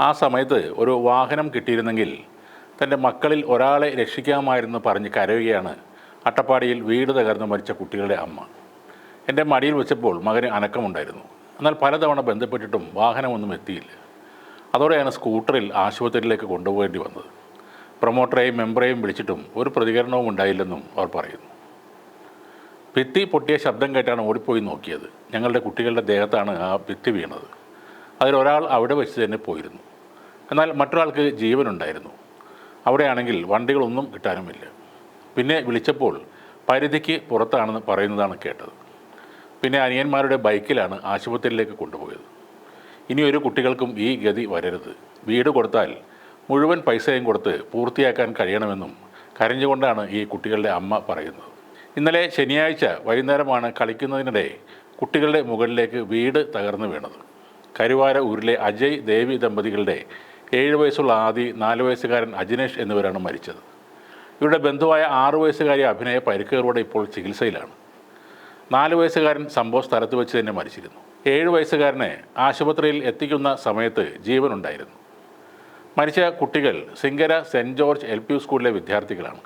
ആ സമയത്ത് ഒരു വാഹനം കിട്ടിയിരുന്നെങ്കിൽ തന്റെ മക്കളിൽ ഒരാളെ രക്ഷിക്കാമായിരുന്നു പറഞ്ഞ് കരയുകയാണ് അട്ടപ്പാടിയിൽ വീട് തകർന്ന് മരിച്ച കുട്ടികളുടെ അമ്മ. എന്റെ മടിയിൽ വെച്ചപ്പോൾ മകന് അനക്കമുണ്ടായിരുന്നു. എന്നാൽ പലതവണ ബന്ധപ്പെട്ടിട്ടും വാഹനമൊന്നും എത്തിയില്ല. അതോടെയാണ് സ്കൂട്ടറിൽ ആശുപത്രിയിലേക്ക് കൊണ്ടുപോകേണ്ടി വന്നത്. പ്രൊമോട്ടറെയും മെമ്പറെയും വിളിച്ചിട്ടും ഒരു പ്രതികരണവും ഉണ്ടായില്ലെന്നും അവർ പറയുന്നു. ഭിത്തി പൊട്ടിയ ശബ്ദം കേട്ടാണ് ഓടിപ്പോയി നോക്കിയത്. ഞങ്ങളുടെ കുട്ടികളുടെ ദേഹത്താണ് ആ ഭിത്തി വീണത്. അതിലൊരാൾ അവിടെ വെച്ച് തന്നെ പോയിരുന്നു. എന്നാൽ മറ്റൊരാൾക്ക് ജീവനുണ്ടായിരുന്നു. അവിടെയാണെങ്കിൽ വണ്ടികളൊന്നും കിട്ടാനുമില്ല. പിന്നെ വിളിച്ചപ്പോൾ പരിധിക്ക് പുറത്താണെന്ന് പറയുന്നതാണ് കേട്ടത്. പിന്നെ അനിയന്മാരുടെ ബൈക്കിലാണ് ആശുപത്രിയിലേക്ക് കൊണ്ടുപോയത്. ഇനി ഒരു കുട്ടികൾക്കും ഈ ഗതി വരരുത്. വീട് കൊടുത്താൽ മുഴുവൻ പൈസയും കൊടുത്ത് പൂർത്തിയാക്കാൻ കഴിയണമെന്നും കരഞ്ഞുകൊണ്ടാണ് ഈ കുട്ടികളുടെ അമ്മ പറയുന്നത്. ഇന്നലെ ശനിയാഴ്ച വൈകുന്നേരമാണ് കളിക്കുന്നതിനിടെ കുട്ടികളുടെ മുകളിലേക്ക് വീട് തകർന്നു വീണത്. കരുവാര ഊരിലെ അജയ് ദേവി ദമ്പതികളുടെ ഏഴ് വയസ്സുള്ള ആദി നാല് വയസ്സുകാരൻ അജിനേഷ് എന്നിവരാണ് മരിച്ചത്. ഇവരുടെ ബന്ധുവായ ആറു വയസ്സുകാരി അഭിനയ പരിക്കുകളോടെ ഇപ്പോൾ ചികിത്സയിലാണ്. നാല് വയസ്സുകാരൻ സംഭവ സ്ഥലത്ത് വെച്ച് തന്നെ മരിച്ചിരുന്നു. ഏഴ് വയസ്സുകാരനെ ആശുപത്രിയിൽ എത്തിക്കുന്ന സമയത്ത് ജീവനുണ്ടായിരുന്നു. മരിച്ച കുട്ടികൾ സിംഗര സെന്റ് ജോർജ് എൽ പി സ്കൂളിലെ വിദ്യാർത്ഥികളാണ്.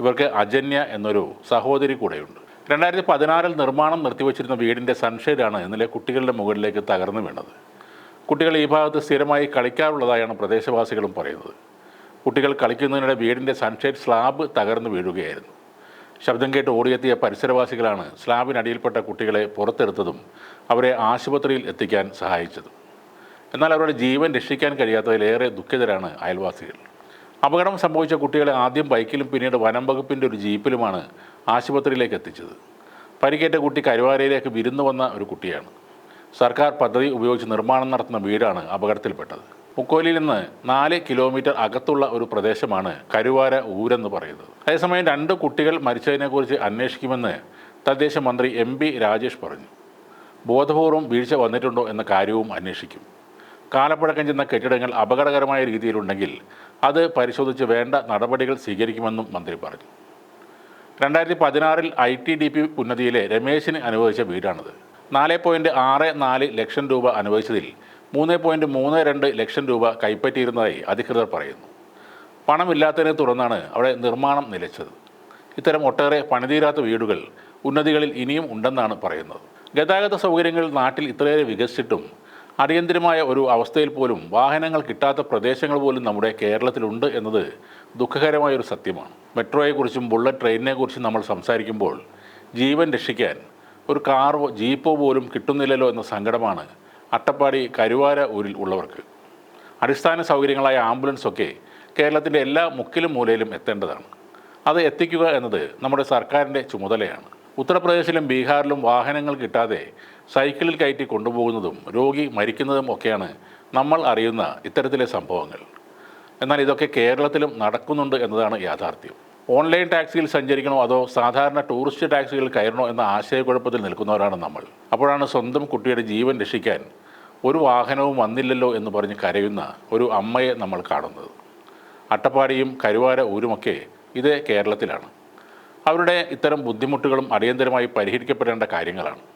ഇവർക്ക് അജന്യ എന്നൊരു സഹോദരി കൂടെയുണ്ട്. രണ്ടായിരത്തി പതിനാറിൽ നിർമ്മാണം നിർത്തിവച്ചിരുന്ന വീടിന്റെ സൺഷെയ്ഡാണ് ഇന്നലെ കുട്ടികളുടെ മുകളിലേക്ക് തകർന്നു വീണത്. കുട്ടികൾ ഈ ഭാഗത്ത് സ്ഥിരമായി കളിക്കാറുള്ളതായാണ് പ്രദേശവാസികളും പറയുന്നത്. കുട്ടികൾ കളിക്കുന്നതിനിടെ വീടിന്റെ സൺഷെയ്ഡ് സ്ലാബ് തകർന്നു വീഴുകയായിരുന്നു. ശബ്ദം കേട്ട് ഓടിയെത്തിയ പരിസരവാസികളാണ് സ്ലാബിനടിയിൽപ്പെട്ട കുട്ടികളെ പുറത്തെടുത്തതും അവരെ ആശുപത്രിയിൽ എത്തിക്കാൻ സഹായിച്ചതും. എന്നാൽ അവരുടെ ജീവൻ രക്ഷിക്കാൻ കഴിയാത്തതിലേറെ ദുഃഖിതരാണ് അയൽവാസികൾ. അപകടം സംഭവിച്ച കുട്ടികളെ ആദ്യം ബൈക്കിലും പിന്നീട് വനം വകുപ്പിന്റെ ഒരു ജീപ്പിലുമാണ് ആശുപത്രിയിലേക്ക് എത്തിച്ചത്. പരിക്കേറ്റ കുട്ടി കരുവാരയിലേക്ക് വിരുന്നു വന്ന ഒരു കുട്ടിയാണ്. സർക്കാർ പദ്ധതി ഉപയോഗിച്ച് നിർമ്മാണം നടത്തുന്ന വീടാണ് അപകടത്തിൽപ്പെട്ടത്. മുക്കോലിയിൽ നിന്ന് നാല് കിലോമീറ്റർ അകത്തുള്ള ഒരു പ്രദേശമാണ് കരുവാര ഊരെന്ന് പറയുന്നത്. അതേസമയം രണ്ട് കുട്ടികൾ മരിച്ചതിനെക്കുറിച്ച് അന്വേഷിക്കുമെന്ന് തദ്ദേശ മന്ത്രി എം പി രാജേഷ് പറഞ്ഞു. ബോധപൂർവം വീഴ്ച വന്നിട്ടുണ്ടോ എന്ന കാര്യവും അന്വേഷിക്കും. കാലപ്പഴക്കം ചെന്ന കെട്ടിടങ്ങൾ അപകടകരമായ രീതിയിലുണ്ടെങ്കിൽ അത് പരിശോധിച്ച് വേണ്ട നടപടികൾ സ്വീകരിക്കുമെന്നും മന്ത്രി പറഞ്ഞു. രണ്ടായിരത്തി പതിനാറിൽ ഐ ടി ഡി പി ഉന്നതിയിലെ രമേശിന് അനുവദിച്ച വീടാണിത്. നാല് പോയിന്റ് ആറ് നാല് ലക്ഷം രൂപ അനുവദിച്ചതിൽ മൂന്ന് പോയിന്റ് മൂന്ന് രണ്ട് ലക്ഷം രൂപ കൈപ്പറ്റിയിരുന്നതായി അധികൃതർ പറയുന്നു. പണമില്ലാത്തതിനെ തുടർന്നാണ് അവിടെ നിർമ്മാണം നിലച്ചത്. ഇത്തരം ഒട്ടേറെ പണിതീരാത്ത വീടുകൾ ഉന്നതികളിൽ ഇനിയും ഉണ്ടെന്നാണ് പറയുന്നത്. ഗതാഗത സൗകര്യങ്ങൾ നാട്ടിൽ ഇത്രയേറെ വികസിച്ചിട്ടും അടിയന്തിരമായ ഒരു അവസ്ഥയിൽ പോലും വാഹനങ്ങൾ കിട്ടാത്ത പ്രദേശങ്ങൾ പോലും നമ്മുടെ കേരളത്തിലുണ്ട് എന്നത് ദുഃഖകരമായൊരു സത്യമാണ്. മെട്രോയെക്കുറിച്ചും ബുള്ളറ്റ് ട്രെയിനിനെക്കുറിച്ചും നമ്മൾ സംസാരിക്കുമ്പോൾ ജീവൻ രക്ഷിക്കാൻ ഒരു കാറോ ജീപ്പോ പോലും കിട്ടുന്നില്ലല്ലോ എന്ന സങ്കടമാണ് അട്ടപ്പാടി കരുവാര ഊരിൽ ഉള്ളവർക്ക്. അടിസ്ഥാന സൗകര്യങ്ങളായ ആംബുലൻസൊക്കെ കേരളത്തിന്റെ എല്ലാ മുക്കിലും മൂലയിലും എത്തേണ്ടതാണ്. അത് എത്തിക്കുക എന്നത് നമ്മുടെ സർക്കാരിന്റെ ചുമതലയാണ്. ഉത്തർപ്രദേശിലും ബീഹാറിലും വാഹനങ്ങൾ കിട്ടാതെ സൈക്കിളിൽ കയറ്റി കൊണ്ടുപോകുന്നതും രോഗി മരിക്കുന്നതും ഒക്കെയാണ് നമ്മൾ അറിയുന്ന ഇത്തരത്തിലെ സംഭവങ്ങൾ. എന്നാൽ ഇതൊക്കെ കേരളത്തിലും നടക്കുന്നുണ്ട് എന്നതാണ് യാഥാർത്ഥ്യം. ഓൺലൈൻ ടാക്സിയിൽ സഞ്ചരിക്കണോ അതോ സാധാരണ ടൂറിസ്റ്റ് ടാക്സികളിൽ കയറണോ എന്ന ആശയക്കുഴപ്പത്തിൽ നിൽക്കുന്നവരാണ് നമ്മൾ. അപ്പോഴാണ് സ്വന്തം കുട്ടിയുടെ ജീവൻ രക്ഷിക്കാൻ ഒരു വാഹനവും വന്നില്ലല്ലോ എന്ന് പറഞ്ഞ് കരയുന്ന ഒരു അമ്മയെ നമ്മൾ കാണുന്നത്. അട്ടപ്പാടിയും കരുവാര ഊരുമൊക്കെ ഇത് കേരളത്തിലാണ്. അവരുടെ ഇത്തരം ബുദ്ധിമുട്ടുകളും അടിയന്തരമായി പരിഹരിക്കപ്പെടേണ്ട കാര്യങ്ങളാണ്.